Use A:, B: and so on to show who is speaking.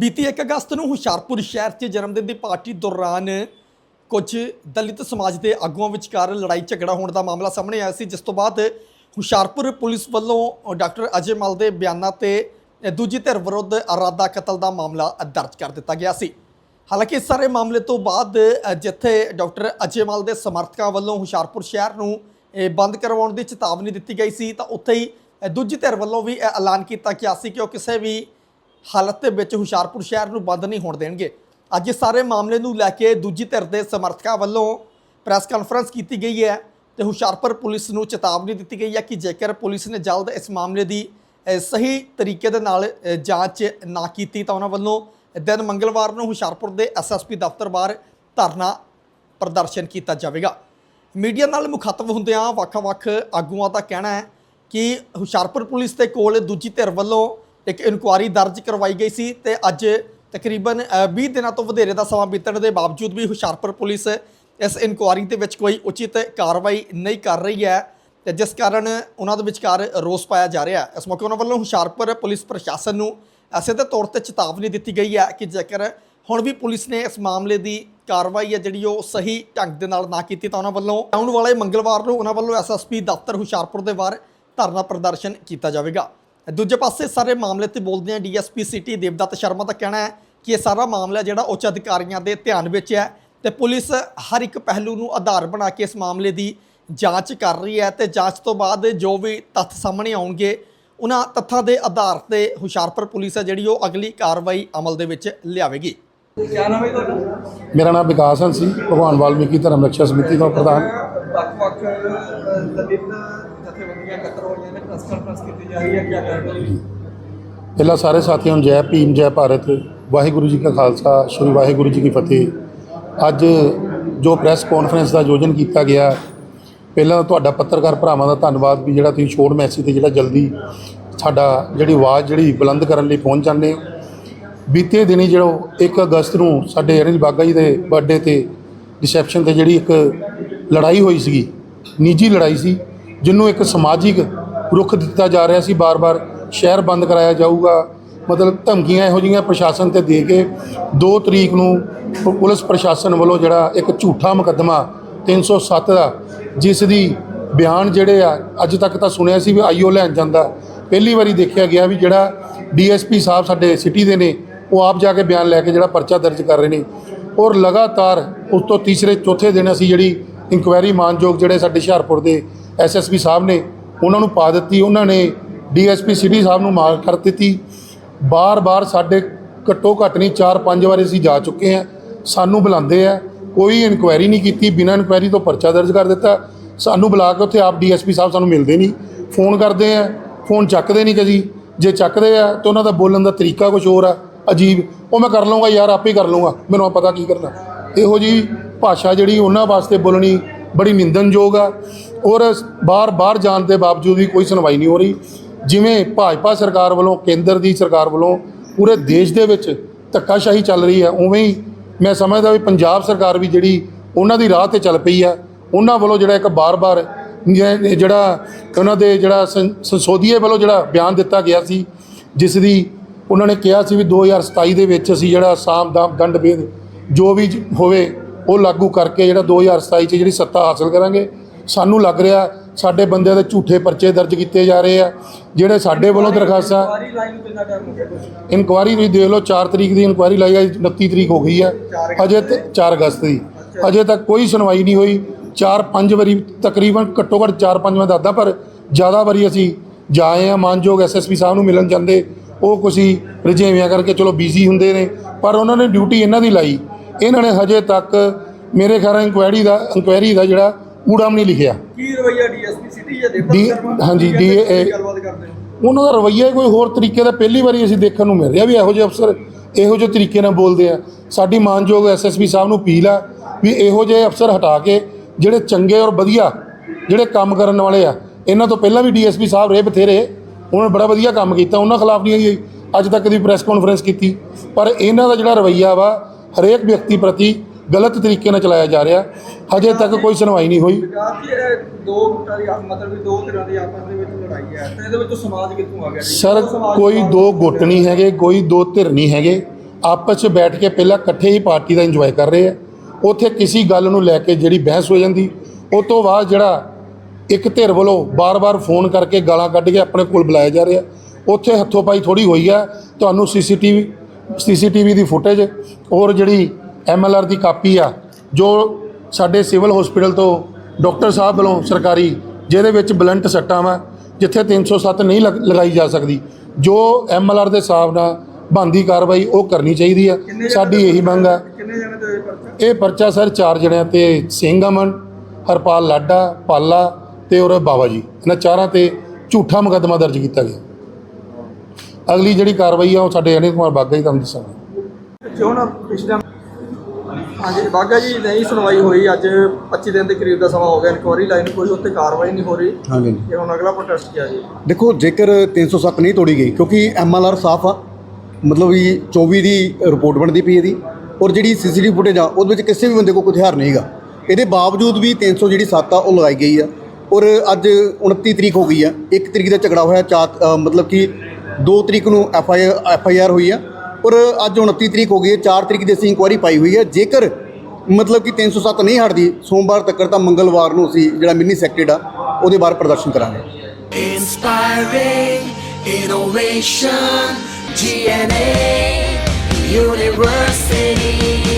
A: ਬੀਤੀ 1 ਅਗਸਤ ਨੂੰ ਹੁਸ਼ਿਆਰਪੁਰ ਸ਼ਹਿਰ 'ਚ ਜਨਮਦਿਨ ਦੀ ਪਾਰਟੀ ਦੌਰਾਨ ਕੁਝ ਦਲਿਤ ਸਮਾਜ ਦੇ ਆਗੂਆਂ ਵਿਚਕਾਰ ਲੜਾਈ ਝਗੜਾ ਹੋਣ ਦਾ ਮਾਮਲਾ ਸਾਹਮਣੇ ਆਇਆ ਸੀ, ਜਿਸ ਤੋਂ ਬਾਅਦ ਹੁਸ਼ਿਆਰਪੁਰ ਪੁਲਿਸ ਵੱਲੋਂ ਡਾਕਟਰ ਅਜੇ ਮਲ ਦੇ ਬਿਆਨਾਂ ਤੇ ਦੂਜੀ ਧਿਰ ਵਿਰੁੱਧ ਅਰਾਦਾ ਕਤਲ ਦਾ ਮਾਮਲਾ ਦਰਜ ਕਰ ਦਿੱਤਾ ਗਿਆ ਸੀ। ਹਾਲਾਂਕਿ ਇਸ ਸਾਰੇ ਮਾਮਲੇ ਤੋਂ ਬਾਅਦ ਜਿੱਥੇ ਡਾਕਟਰ ਅਜੇ ਮਲ ਦੇ ਸਮਰਥਕਾਂ ਵੱਲੋਂ ਹੁਸ਼ਿਆਰਪੁਰ ਸ਼ਹਿਰ ਨੂੰ ਇਹ ਬੰਦ ਕਰਵਾਉਣ ਦੀ ਚੇਤਾਵਨੀ ਦਿੱਤੀ ਗਈ ਸੀ, ਤਾਂ ਉੱਥੇ ਹੀ ਦੂਜੀ ਧਿਰ ਵੱਲੋਂ ਵੀ ਐਲਾਨ ਕੀਤਾ ਗਿਆ ਸੀ ਕਿ ਉਹ ਕਿਸੇ ਵੀ ਹਾਲਤ ਦੇ ਵਿੱਚ ਹੁਸ਼ਿਆਰਪੁਰ ਸ਼ਹਿਰ ਨੂੰ ਬੰਦ ਨਹੀਂ ਹੋਣ ਦੇਣਗੇ। ਅੱਜ ਇਸ ਸਾਰੇ ਮਾਮਲੇ ਨੂੰ ਲੈ ਕੇ ਦੂਜੀ ਧਿਰ ਦੇ ਸਮਰਥਕਾਂ ਵੱਲੋਂ ਪ੍ਰੈਸ ਕਾਨਫਰੰਸ ਕੀਤੀ ਗਈ ਹੈ ਤੇ ਹੁਸ਼ਿਆਰਪੁਰ ਪੁਲਿਸ ਨੂੰ ਚੇਤਾਵਨੀ ਦਿੱਤੀ ਗਈ ਹੈ ਕਿ ਜੇਕਰ ਪੁਲਿਸ ਨੇ ਜਲਦ ਇਸ ਮਾਮਲੇ ਦੀ ਸਹੀ ਤਰੀਕੇ ਦੇ ਨਾਲ ਜਾਂਚ ਨਾ ਕੀਤੀ ਤਾਂ ਉਹਨਾਂ ਵੱਲੋਂ ਦਿਨ ਮੰਗਲਵਾਰ ਨੂੰ ਹੁਸ਼ਿਆਰਪੁਰ ਦੇ ਐਸਐਸਪੀ ਦਫ਼ਤਰ ਬਾਹਰ ਧਰਨਾ ਪ੍ਰਦਰਸ਼ਨ ਕੀਤਾ ਜਾਵੇਗਾ। ਮੀਡੀਆ ਨਾਲ ਮੁਖਾਤਬ ਹੁੰਦਿਆਂ ਵੱਖ-ਵੱਖ ਆਗੂਆਂ ਦਾ ਕਹਿਣਾ ਹੈ ਕਿ ਹੁਸ਼ਿਆਰਪੁਰ ਪੁਲਿਸ ਦੇ ਕੋਲ ਦੂਜੀ ਧਿਰ ਵੱਲੋਂ ਇੱਕ ਇਨਕੁਆਰੀ ਦਰਜ ਕਰਵਾਈ ਗਈ ਸੀ ਤੇ ਅੱਜ ਤਕਰੀਬਨ ਅ, 20 ਦਿਨਾਂ ਤੋਂ ਵਧੇਰੇ ਦਾ ਸਮਾਂ ਬੀਤਣ ਦੇ ਬਾਵਜੂਦ ਵੀ ਹੁਸ਼ਿਆਰਪੁਰ ਪੁਲਿਸ ਇਸ ਇਨਕੁਆਰੀ ਦੇ ਵਿੱਚ ਕੋਈ ਉਚਿਤ ਕਾਰਵਾਈ ਨਹੀਂ ਕਰ ਰਹੀ ਹੈ ਤੇ ਜਿਸ ਕਾਰਨ ਉਹਨਾਂ ਦੇ ਵਿਚਕਾਰ ਰੋਸ ਪਾਇਆ ਜਾ ਰਿਹਾ ਹੈ। ਇਸ ਮੌਕੇ ਉਹਨਾਂ ਵੱਲੋਂ ਹੁਸ਼ਿਆਰਪੁਰ ਪੁਲਿਸ ਪ੍ਰਸ਼ਾਸਨ ਨੂੰ ਸਿੱਧੇ ਤੌਰ ਤੇ ਚੇਤਾਵਨੀ ਦਿੱਤੀ ਗਈ ਹੈ ਕਿ ਜੇਕਰ ਹੁਣ ਵੀ ਪੁਲਿਸ ਨੇ ਇਸ ਮਾਮਲੇ ਦੀ ਕਾਰਵਾਈ ਹੈ ਜਿਹੜੀ ਉਹ ਸਹੀ ਢੰਗ ਦੇ ਨਾਲ ਨਾ ਕੀਤੀ ਤਾਂ ਉਹਨਾਂ ਵੱਲੋਂ ਆਉਣ ਵਾਲੇ ਮੰਗਲਵਾਰ ਨੂੰ ਉਹਨਾਂ ਵੱਲੋਂ ਐਸਐਸਪੀ ਦਫ਼ਤਰ ਹੁਸ਼ਿਆਰਪੁਰ ਦੇ ਬਾਹਰ ਧਰਨਾ ਪ੍ਰਦਰਸ਼ਨ ਕੀਤਾ ਜਾਵੇਗਾ। ਦੂਜੇ ਪਾਸੇ ਸਾਰੇ ਮਾਮਲੇ ਤੇ ਬੋਲਦੇ ਆ ਡੀਐਸਪੀ ਸਿਟੀ ਦੇਵਦੱਤ ਸ਼ਰਮਾ ਦਾ ਕਹਿਣਾ ਹੈ ਕਿ ਇਹ ਸਾਰਾ ਮਾਮਲਾ ਜਿਹੜਾ ਉੱਚ ਅਧਿਕਾਰੀਆਂ ਦੇ ਧਿਆਨ ਵਿੱਚ ਹੈ ਤੇ ਪੁਲਿਸ ਹਰ ਇੱਕ ਪਹਿਲੂ ਨੂੰ ਆਧਾਰ ਬਣਾ ਕੇ ਇਸ ਮਾਮਲੇ ਦੀ ਜਾਂਚ ਕਰ ਰਹੀ ਹੈ ਤੇ ਜਾਂਚ ਤੋਂ ਬਾਅਦ ਜੋ ਵੀ ਤੱਥ ਸਾਹਮਣੇ ਆਉਣਗੇ ਉਹਨਾਂ ਤੱਥਾਂ ਦੇ ਆਧਾਰ ਤੇ ਹੁਸ਼ਿਆਰਪੁਰ ਪੁਲਿਸ ਹੈ ਜਿਹੜੀ ਉਹ ਅਗਲੀ ਕਾਰਵਾਈ ਅਮਲ ਦੇ ਵਿੱਚ ਲਿਆਵੇਗੀ।
B: ਕਿਆ ਨਾਮ ਹੈ ਤੁਹਾਡਾ?
C: ਮੇਰਾ ਨਾਮ ਵਿਕਾਸ ਹੰਸ ਸੀ ਭਗਵਾਨ ਵਾਲਮੀਕੀ ਧਰਮ ਰੱਖਿਆ ਸਮਿਤੀ ਦਾ ਪ੍ਰਧਾਨ।
B: ਵੱਖ-ਵੱਖ ਪ੍ਰੈਸ ਕਾਨਫਰੰਸ ਕੀਤੀ ਜਾ। ਰਹੀ ਹੈ? ਕਿਆ ਕਹਿਣਾ
C: ਪਹਿਲਾਂ ਸਾਰੇ ਸਾਥੀਆਂ ਨੂੰ ਜੈ ਭੀਮ, ਜੈ ਭਾਰਤ। ਵਾਹਿਗੁਰੂ ਜੀ ਕਾ ਖਾਲਸਾ, ਸ੍ਰੀ ਵਾਹਿਗੁਰੂ ਜੀ ਕੀ ਫਤਿਹ। ਅੱਜ ਜੋ ਪ੍ਰੈਸ ਕਾਨਫਰੰਸ ਦਾ ਆਯੋਜਨ ਕੀਤਾ ਗਿਆ, ਪਹਿਲਾਂ ਤੁਹਾਡਾ ਪੱਤਰਕਾਰ ਭਰਾਵਾਂ ਦਾ ਧੰਨਵਾਦ ਵੀ ਜਿਹੜਾ ਤੁਸੀਂ ਸ਼ੋਰਟ ਮੈਸੇਜ ਤੇ ਜਿਹੜਾ ਜਲਦੀ ਸਾਡਾ ਜਿਹੜੀ ਆਵਾਜ਼ ਜਿਹੜੀ ਬੁਲੰਦ ਕਰਨ ਲਈ ਪਹੁੰਚ ਜਾਂਦੇ ਹੋ। ਬੀਤੇ ਦਿਨੀ ਜਿਹੜਾ 1 ਅਗਸਤ ਨੂੰ ਸਾਡੇ ਅਨਿਲ ਬਾਗਾ ਜੀ ਦੇ ਬਰਥਡੇ ਤੇ ਰਿਸੈਪਸ਼ਨ ਤੇ ਜਿਹੜੀ ਇੱਕ ਲੜਾਈ ਹੋਈ ਸੀਗੀ, ਨਿੱਜੀ ਲੜਾਈ ਸੀ, ਜਿਹਨੂੰ ਇੱਕ ਸਮਾਜਿਕ ਰੁਖ ਦਿੱਤਾ ਜਾ ਰਿਹਾ ਸੀ, ਬਾਰ-ਬਾਰ ਸ਼ਹਿਰ ਬੰਦ ਕਰਾਇਆ ਜਾਊਗਾ। ਮਤਲਬ ਧਮਕੀਆਂ ਇਹੋ ਜਿਹੀਆਂ ਪ੍ਰਸ਼ਾਸਨ ਤੇ ਦੇ ਕੇ 2 ਤਰੀਕ ਨੂੰ ਪੁਲਿਸ ਪ੍ਰਸ਼ਾਸਨ ਵੱਲੋਂ ਜਿਹੜਾ ਇੱਕ ਝੂਠਾ ਮੁਕੱਦਮਾ 307 ਦਾ, ਜਿਸ ਦੀ ਬਿਆਨ ਜਿਹੜੇ ਆ, ਅੱਜ ਤੱਕ ਤਾਂ ਸੁਣਿਆ ਸੀ ਵੀ ਆਈਓ ਲੈਣ ਜਾਂਦਾ। ਪਹਿਲੀ ਵਾਰੀ ਦੇਖਿਆ ਗਿਆ ਵੀ ਜਿਹੜਾ ਡੀਐਸਪੀ ਸਾਹਿਬ ਸਾਡੇ ਸਿਟੀ ਦੇ ਨੇ, ਉਹ ਆਪ ਜਾ ਕੇ ਬਿਆਨ ਲੈ ਕੇ ਜਿਹੜਾ ਪਰਚਾ ਦਰਜ ਕਰ ਰਹੇ ਨੇ। ਔਰ ਲਗਾਤਾਰ ਉਸ ਤੋਂ ਤੀਸਰੇ, ਚੌਥੇ ਦਿਨ ਅਸੀਂ ਜਿਹੜੀ ਇਨਕੁਆਇਰੀ ਮਾਨਯੋਗ ਜਿਹੜੇ ਸਾਡੇ ਹੁਸ਼ਿਆਰਪੁਰ ਦੇ ਐਸਐਸਪੀ ਸਾਹਿਬ ਨੇ ਉਹਨਾਂ ਨੂੰ ਪਾ ਦਿੱਤੀ, ਉਹਨਾਂ ਨੇ ਡੀਐਸਪੀ ਸਿਟੀ ਸਾਹਿਬ ਨੂੰ ਮਾਰ ਕਰ ਦਿੱਤੀ। ਬਾਰ-ਬਾਰ ਸਾਡੇ ਘੱਟੋ ਘੱਟ ਨਹੀਂ 4-5 ਵਾਰੀ ਅਸੀਂ ਜਾ ਚੁੱਕੇ ਹਾਂ, ਸਾਨੂੰ ਬੁਲਾਉਂਦੇ ਆ, ਕੋਈ ਇਨਕੁਆਇਰੀ ਨਹੀਂ ਕੀਤੀ, ਬਿਨਾਂ ਇਨਕੁਆਇਰੀ ਤੋਂ ਪਰਚਾ ਦਰਜ ਕਰ ਦਿੱਤਾ। ਸਾਨੂੰ ਬੁਲਾ ਕੇ ਉੱਥੇ ਆਪ ਡੀਐਸਪੀ ਸਾਹਿਬ ਸਾਨੂੰ ਮਿਲਦੇ ਨਹੀਂ, ਫੋਨ ਕਰਦੇ ਆ, ਫੋਨ ਚੱਕਦੇ ਨਹੀਂ ਕਦੀ। ਜੇ ਚੱਕਦੇ ਆ ਤਾਂ ਉਹਨਾਂ ਦਾ ਬੋਲਣ ਦਾ ਤਰੀਕਾ ਕੁਝ ਹੋਰ ਆ, ਅਜੀਬ। ਉਹ ਮੈਂ ਕਰ ਲਵਾਂਗਾ ਯਾਰ, ਆਪੇ ਕਰ ਲਵਾਂਗਾ ਮੈਨੂੰ ਪਤਾ ਕੀ ਕਰਨਾ। ਇਹੋ ਜੀ ਭਾਸ਼ਾ ਜਿਹੜੀ ਉਹਨਾਂ ਵਾਸਤੇ ਬੋਲਣੀ ਬੜੀ ਨਿੰਦਨਯੋਗ ਆ। ਔਰ ਬਾਰ ਬਾਹਰ ਜਾਣ ਦੇ ਬਾਵਜੂਦ ਵੀ ਕੋਈ ਸੁਣਵਾਈ ਨਹੀਂ ਹੋ ਰਹੀ। ਜਿਵੇਂ ਭਾਜਪਾ ਸਰਕਾਰ ਵੱਲੋਂ, ਕੇਂਦਰ ਦੀ ਸਰਕਾਰ ਵੱਲੋਂ ਪੂਰੇ ਦੇਸ਼ ਦੇ ਵਿੱਚ ਧੱਕਾਸ਼ਾਹੀ ਚੱਲ ਰਹੀ ਹੈ, ਉਵੇਂ ਹੀ ਮੈਂ ਸਮਝਦਾ ਵੀ ਪੰਜਾਬ ਸਰਕਾਰ ਵੀ ਜਿਹੜੀ ਉਹਨਾਂ ਦੀ ਰਾਹ ਤੇ ਚੱਲ ਪਈ ਆ। ਉਹਨਾਂ ਵੱਲੋਂ ਜਿਹੜਾ ਇੱਕ ਬਾਰ-ਬਾਰ ਜਿਹੜਾ ਉਹਨਾਂ ਦੇ ਜਿਹੜਾ ਸੰ- ਸੰਸੋਧੀਏ ਵੱਲੋਂ ਜਿਹੜਾ ਬਿਆਨ ਦਿੱਤਾ ਗਿਆ ਸੀ, ਜਿਸ ਦੀ ਉਹਨਾਂ ਨੇ ਕਿਹਾ ਸੀ ਵੀ 2027 ਦੇ ਵਿੱਚ ਅਸੀਂ ਜਿਹੜਾ ਸਾਮ ਦਾਮ ਦੰਡ ਭੇਦ ਜੋ ਵੀ ਹੋਵੇ ਉਹ ਲਾਗੂ ਕਰਕੇ ਜਿਹੜਾ 2027 ਚ ਜਿਹੜੀ ਸੱਤਾ ਹਾਸਲ ਕਰਾਂਗੇ ਸਾਨੂੰ ਲੱਗ ਰਿਹਾ ਸਾਡੇ ਬੰਦਿਆਂ ਦੇ ਝੂਠੇ ਪਰਚੇ ਦਰਜ ਕੀਤੇ ਜਾ ਰਹੇ ਆ ਜਿਹੜੇ ਸਾਡੇ ਵੱਲੋਂ ਦਰਖਾਸਤਾਂ
B: ਗਿਆ
C: ਇਨਕੁਆਰੀ ਤੁਸੀਂ ਦੇਖ ਲਓ 4 ਤਰੀਕ ਦੀ ਇਨਕੁਆਰੀ ਲਾਈ ਹੈ 29 ਤਰੀਕ ਹੋ ਗਈ ਹੈ ਅਜੇ ਤੇ 4 ਅਗਸਤ ਦੀ। ਅਜੇ ਤੱਕ ਕੋਈ ਸੁਣਵਾਈ ਨਹੀਂ ਹੋਈ। 4-5 ਵਾਰੀ ਤਕਰੀਬਨ ਘੱਟੋ ਘੱਟ 4-5 ਮੈਂ ਦੱਸਦਾ ਪਰ ਜ਼ਿਆਦਾ ਵਾਰੀ ਅਸੀਂ ਜਾਏ ਆ ਮਾਨਯੋਗ ਐਸਐਸਪੀ ਸਾਹਿਬ ਨੂੰ ਮਿਲਣ ਜਾਂਦੇ ਉਹ ਕੁਛ ਹੀ ਰਜੇਵਿਆਂ ਕਰਕੇ ਚਲੋ ਬਿਜ਼ੀ ਹੁੰਦੇ ਨੇ ਪਰ ਉਹਨਾਂ ਨੇ ਡਿਊਟੀ ਇਹਨਾਂ ਦੀ ਲਾਈ। ਇਹਨਾਂ ਨੇ ਹਜੇ ਤੱਕ ਮੇਰੇ ਖਿਆਲ ਇਨਕੁਆਇਰੀ ਦਾ ਇਨਕੁਆਇਰੀ ਦਾ ਜਿਹੜਾ ਊੜਾ ਵੀ ਨਹੀਂ ਲਿਖਿਆ।
B: ਕੀ ਰਵਈਆ ਡੀਐਸਪੀ ਸਿਟੀ ਜਾਂ ਦੇਵਤਾ ਸ਼ਰਮਾ?
C: ਹਾਂਜੀ, ਡੀ-
B: ਗੱਲਬਾਤ ਕਰਦੇ ਹੋ?
C: ਉਹਨਾਂ ਦਾ ਰਵੱਈਆ ਕੋਈ ਹੋਰ ਤਰੀਕੇ ਦਾ ਪਹਿਲੀ ਵਾਰੀ ਅਸੀਂ ਦੇਖਣ ਨੂੰ ਮਿਲ ਰਿਹਾ ਵੀ ਇਹੋ ਜਿਹੇ ਅਫਸਰ ਇਹੋ ਜਿਹੇ ਤਰੀਕੇ ਨਾਲ ਬੋਲਦੇ ਆ। ਸਾਡੀ ਮਾਨਯੋਗ ਐਸਐਸਪੀ ਸਾਹਿਬ ਨੂੰ ਅਪੀਲ ਆ ਵੀ ਇਹੋ ਜਿਹੇ ਅਫਸਰ ਹਟਾ ਕੇ ਜਿਹੜੇ ਚੰਗੇ ਔਰ ਵਧੀਆ ਜਿਹੜੇ ਕੰਮ ਕਰਨ ਵਾਲੇ ਆ ਇਹਨਾਂ ਤੋਂ ਪਹਿਲਾਂ ਵੀ ਡੀਐਸਪੀ ਸਾਹਿਬ ਰਹੇ ਬਥੇਰੇ ਉਹਨਾਂ ਨੇ ਬੜਾ ਵਧੀਆ ਕੰਮ ਕੀਤਾ। ਉਹਨਾਂ ਖਿਲਾਫ ਨਹੀਂ ਆਈ ਅੱਜ ਤੱਕ ਦੀ ਪ੍ਰੈਸ ਕਾਨਫਰੰਸ ਕੀਤੀ। ਪਰ ਇਹਨਾਂ ਦਾ ਜਿਹੜਾ ਰਵੱਈਆ ਵਾ ਹਰੇਕ ਵਿਅਕਤੀ ਪ੍ਰਤੀ ਗਲਤ ਤਰੀਕੇ ਨਾਲ ਚਲਾਇਆ ਜਾ ਰਿਹਾ। ਹਜੇ ਤੱਕ ਕੋਈ ਸੁਣਵਾਈ ਨਹੀਂ ਹੋਈ।
B: ਵਿਕਾਸ ਜੀ ਇਹ ਦੋ ਗੁੱਟਾਂ ਦੀ ਆਪ- ਮਤਲਬ ਵੀ ਦੋ ਤਰ੍ਹਾਂ ਦੀ ਆਪਸ ਦੇ ਵਿੱਚ ਲੜਾਈ ਹੈ ਤੇ ਇਹਦੇ ਵਿੱਚ ਸਮਾਜ ਕਿੱਥੋਂ ਆ ਗਿਆ ਜੀ?
C: ਸਰ
B: ਸਮਾਜ
C: ਕੋਈ ਦੋ ਗੁੱਟ ਨਹੀਂ ਹੈਗੇ ਕੋਈ ਦੋ ਧਿਰ ਨਹੀਂ ਹੈਗੇ। ਆਪਸ 'ਚ ਬੈਠ ਕੇ ਪਹਿਲਾਂ ਇਕੱਠੇ ਹੀ ਪਾਰਟੀ ਦਾ ਇੰਜੋਏ ਕਰ ਰਹੇ ਆ। ਉੱਥੇ ਕਿਸੇ ਗੱਲ ਨੂੰ ਲੈ ਕੇ ਜਿਹੜੀ ਬਹਿਸ ਹੋ ਜਾਂਦੀ ਉਸ ਤੋਂ ਬਾਅਦ ਜਿਹੜਾ ਇੱਕ ਧਿਰ ਵੱਲੋਂ ਬਾਰ-ਬਾਰ ਫੋਨ ਕਰਕੇ ਗਾਲਾਂ ਕੱਢ ਕੇ ਆਪਣੇ ਕੋਲ ਬੁਲਾਇਆ ਜਾ ਰਿਹਾ। ਉੱਥੇ ਹੱਥੋਂ ਪਾਈ ਥੋੜੀ ਹੋਈ ਆ। ਤੁਹਾਨੂੰ ਸੀਸੀਟੀਵੀ ਸੀਸੀਟੀਵੀ ਦੀ ਫੁਟੇਜ ਔਰ ਜਿਹੜੀ ਐਮਐਲਆਰ ਦੀ ਕਾਪੀ ਆ ਜੋ ਸਾਡੇ ਸਿਵਲ ਹਸਪੀਟਲ ਤੋਂ ਡਾਕਟਰ ਸਾਹਿਬ ਵੱਲੋਂ ਸਰਕਾਰੀ ਜਿਹਦੇ ਵਿੱਚ ਬਲੰਟ ਸੱਟਾਂ ਵਾ ਜਿੱਥੇ 307 ਨਹੀਂ ਲਗ- ਲਗਾਈ ਜਾ ਸਕਦੀ ਜੋ ਐਮਐਲਆਰ ਦੇ ਹਿਸਾਬ ਨਾਲ ਬਣਦੀ ਕਾਰਵਾਈ ਉਹ ਕਰਨੀ ਚਾਹੀਦੀ ਆ। ਸਾਡੀ ਇਹੀ ਮੰਗ ਆ। ਇਹ ਪਰਚਾ? ਸਰ ਚਾਰ ਜਣਿਆਂ ਤੇ ਸਿੰਘ ਅਮਨ ਹਰਪਾਲ ਲਾਡਾ ਪਾਲਾ ਤੇ ਔਰ ਬਾਬਾ ਜੀ। ਇਹਨਾਂ ਚਾਰਾਂ ਤੇ ਝੂਠਾ ਮੁਕੱਦਮਾ ਦਰਜ ਕੀਤਾ ਗਿਆ। ਅਗਲੀ ਜਿਹੜੀ ਕਾਰਵਾਈ ਆ ਉਹ ਸਾਡੇ ਅਨਿਲ ਕੁਮਾਰ ਬਾਗਾ ਜੀ ਤੁਹਾਨੂੰ ਦੱਸਾਂਗੇ
B: ਜੋ ਨਾ ਪਿਛਲੇ ਹਾਂਜੀ ਬਾਗਾ ਜੀ ਨਹੀਂ ਸੁਣਵਾਈ ਹੋਈ। ਅੱਜ 25 ਦਿਨ ਦੇ ਕਰੀਬ ਦਾ ਸਮਾਂ ਹੋ ਗਿਆ। ਇਨਕੁਆਰੀ ਲਾਈਨ ਕੋਈ ਉੱਤੇ ਕਾਰਵਾਈ ਨਹੀਂ ਹੋ ਰਹੀ।
D: ਹਾਂਜੀ।
B: ਇਹ ਹੁਣ ਅਗਲਾ ਪ੍ਰੋਟੈਸਟ ਕਿਆ ਜੀ?
D: ਦੇਖੋ ਜੇਕਰ 307 ਨਹੀਂ ਤੋੜੀ ਗਈ ਕਿਉਂਕਿ ਐਮਐਲਆਰ ਸਾਫ਼ ਆ। ਮਤਲਬ ਵੀ 24 ਦੀ ਰਿਪੋਰਟ ਬਣਦੀ ਪਈ ਇਹਦੀ। ਔਰ ਜਿਹੜੀ ਸੀਸੀਟੀਵੀ ਫੁਟੇਜ ਆ ਉਹਦੇ ਵਿੱਚ ਕਿਸੇ ਵੀ ਬੰਦੇ ਕੋਲ ਕੋਈ ਹਥਿਆਰ ਨਹੀਂਗਾ ਇਹਦੇ ਬਾਵਜੂਦ ਵੀ 300 ਜਿਹੜੀ 7 ਆ ਉਹ ਲਗਾਈ ਗਈ ਆ। ਔਰ ਅੱਜ 29 ਤਰੀਕ ਹੋ ਗਈ ਆ। 1 ਤਰੀਕ ਦਾ ਝਗੜਾ ਹੋਇਆ ਅ, ਮਤਲਬ ਕਿ 2 ਤਰੀਕ ਨੂੰ F I F I R ਹੋਈ ਆ। ਔਰ ਅੱਜ 29 ਤਰੀਕ ਹੋ ਗਈ ਹੈ 4 ਤਰੀਕ ਦੀ ਅਸੀਂ ਇਨਕੁਆਇਰੀ ਪਾਈ ਹੋਈ ਹੈ। ਜੇਕਰ ਮਤਲਬ ਕਿ 307 ਨਹੀਂ ਹਟਦੀ ਸੋਮਵਾਰ ਤੱਕ ਤਾਂ ਮੰਗਲਵਾਰ ਨੂੰ ਅਸੀਂ ਜਿਹੜਾ ਮਿੰਨੀ ਸੈਕਟਡ ਆ ਉਹਦੇ ਬਾਹਰ ਪ੍ਰਦਰਸ਼ਨ ਕਰਾਂਗੇ।
E: Inspiring innovation, GNA University.